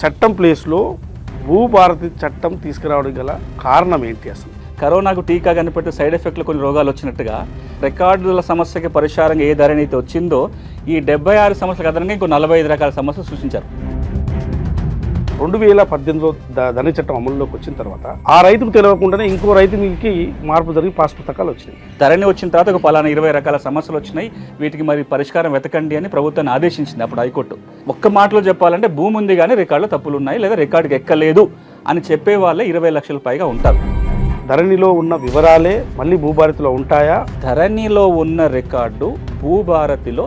చట్టం ప్లేస్లో భూభారతి చట్టం తీసుకురావడం గల కారణం ఏంటి అసలు? కరోనాకు టీకా కనిపెట్టి సైడ్ ఎఫెక్ట్లు కొన్ని రోగాలు వచ్చినట్టుగా రికార్డుల సమస్యకి పరిష్కారంగా ఏ ధరని అయితే వచ్చిందో ఈ డెబ్బై ఆరు సమస్యలకు అదనంగా ఇంకో నలభై ఐదు రకాల సమస్యలు సృష్టించారు. రెండు వేల పద్దెనిమిదిలో ధరణి చట్టం అమలులోకి వచ్చిన తర్వాత ఆ రైతుకు తెలియకుండానే ఇంకో రైతుకి మార్పు జరిగి పాస్ పుస్తకాలు వచ్చినాయి. ధరణి వచ్చిన తర్వాత ఒక పలానా ఇరవై రకాల సమస్యలు వచ్చినాయి. వీటికి మరి పరిష్కారం వెతకండి అని ప్రభుత్వాన్ని ఆదేశించింది అప్పుడు హైకోర్టు. ఒక్క మాటలో చెప్పాలంటే భూమి ఉంది కానీ రికార్డులో తప్పులు ఉన్నాయి లేదా రికార్డుకి ఎక్కలేదు అని చెప్పే వాళ్ళే ఇరవై లక్షల పైగా ఉంటారు. ధరణిలో ఉన్న వివరాలే మళ్ళీ భూభారతిలో ఉంటాయా? ధరణిలో ఉన్న రికార్డు భూభారతిలో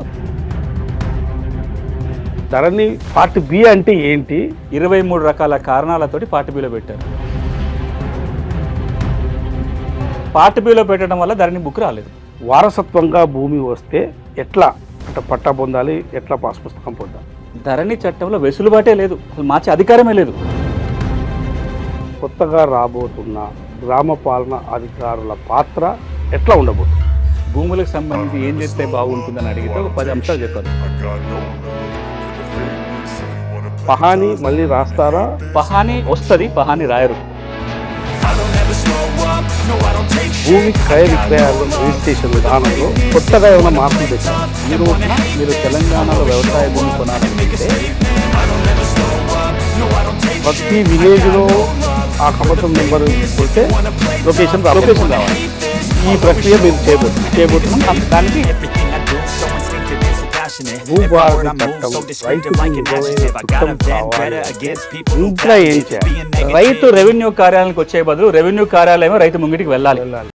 ధరణి పార్ట్ బి అంటే ఏంటి? ఇరవై మూడు రకాల కారణాలతోటి పార్ట్ బిలో పెట్టారు. పార్ట్ బిలో పెట్టడం వల్ల ధరణి బుక్ రాలేదు. వారసత్వంగా భూమి వస్తే ఎట్లా? అంటే పట్టా పొందాలి ఎట్లా పాస్ పుస్తకం పొందాలి? ధరణి చట్టంలో వెసులుబాటే లేదు. అసలు మార్చే అధికారమే లేదు. కొత్తగా రాబోతున్న గ్రామ పాలన అధికారుల పాత్ర ఎట్లా ఉండబోతుంది? భూములకు సంబంధించి ఏం చేస్తే బాగుంటుందని అడిగితే ఒక పది అంశాలు చెప్పారు. పహాని మళ్ళీ రాస్తారా? పహాని వస్తుంది పహాని రాయరు. భూమి క్రయ విక్రయాలు రిజిస్ట్రేషన్ విధానంలో కొత్తగా ఏమైనా మార్పులు తెచ్చారు? ఈ రోజున మీరు తెలంగాణలో వ్యవసాయ భూమి కొనాలనుకుంటే ప్రతి విలేజ్లో ఆ కమతం నెంబర్ కొడితే లొకేషన్ లొకేషన్ రావాలి. ఈ ప్రక్రియ మీరు చేయబోతుంది చేయబోతున్నాం దానికి భూభారతి చట్టం రైతుకు నిజమైన చట్టం కావాలి ఇంకా ఏం చేయాలి రైతు రెవెన్యూ కార్యాలయానికి వచ్చే బదులు రెవెన్యూ కార్యాలయం రైతు ముంగిటికి వెళ్ళాలి. వెళ్ళాలి.